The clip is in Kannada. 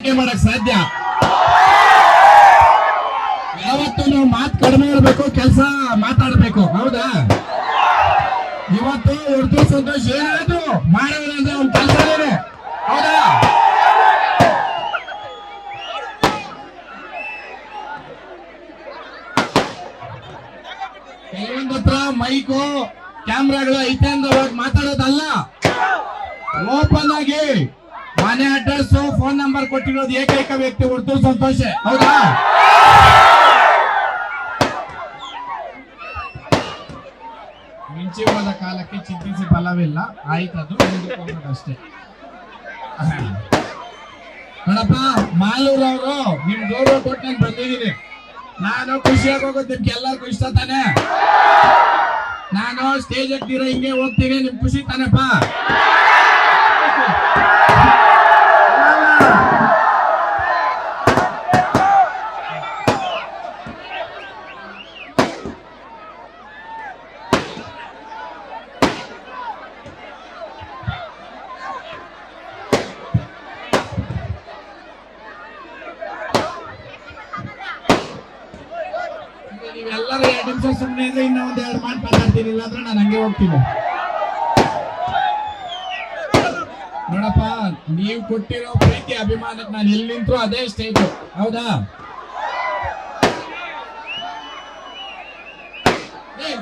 ಮಾಡಕ್ ಸಾಧ್ಯ? ಯಾವತ್ತು ನಾವು ಮಾತು ಕಡಿಮೆ ಇರಬೇಕು, ಕೆಲಸ ಮಾತಾಡಬೇಕು, ಹೌದಾ? ಇವತ್ತು ಉರ್ದು ಸಂತೋಷ್ ಏನಾದ್ರು ಒಂದು ಕೆಲಸ ಹೌದಾ? ಕೆಲವೊಂದ್ ಹತ್ರ ಮೈಕು ಕ್ಯಾಮ್ರಾಗಳು ಐತೆ ಅಂದ್ರೆ ಮಾತಾಡೋದಲ್ಲ? ಓಪನ್ ಆಗಿ. ಮನೆ ಅಡ್ರೆಸ್ ಫೋನ್ ನಂಬರ್ ಕೊಟ್ಟಿರೋದು ಏಕೈಕ ವ್ಯಕ್ತಿ ಉರ್ದು ಸಂತೋಷ. ಹೌದಾ? ಮಿಂಚಿ ಹೋದ ಕಾಲಕ್ಕೆ ಚಿಂತಿಸಿ ಫಲವಿಲ್ಲ ಆಯ್ತದು ಅಷ್ಟೇ ನೋಡಪ್ಪ, ಮಾಲೂರ್ ಅವರು, ನಿಮ್ ಗೌರವ ಕೊಟ್ಟು ನಾನು ಬಂದಿದ್ದೀನಿ. ನಾನು ಖುಷಿಯಾಗಿ ಹೋಗೋದು ನಿಮ್ಗೆ ಎಲ್ಲರಿಗೂ ಇಷ್ಟ ತಾನೆ? ನಾನು ಸ್ಟೇಜ್ ಹತ್ತಿರ ಹಿಂಗೆ ಹೋಗ್ತೀನಿ, ನಿಮ್ ಖುಷಿ ತಾನೆಪ್ಪ? ನೀವೆಲ್ಲರೂ ಎರಡು ನಿಮಿಷ ಸುಮ್ಮನೆ ಇದ್ರೆ ಇನ್ನೂ ಒಂದ್ ಎರಡು ಮಾತು ಮಾತಾಡ್ತೀನಿ, ಇಲ್ಲಾಂದ್ರೆ ನಾನು ಹಂಗೆ ಹೋಗ್ತೀನಿ. ನೋಡಪ್ಪ, ನೀವು ಕೊಟ್ಟಿರೋ ಪ್ರೀತಿ ಅಭಿಮಾನಕ್ಕೆ ನಾನು ಎಲ್ಲಿ ನಿಂತು ಅದೇ ಸ್ಟೇಜ್ ಹೌದಾ? ಅಲ್ಲಿ.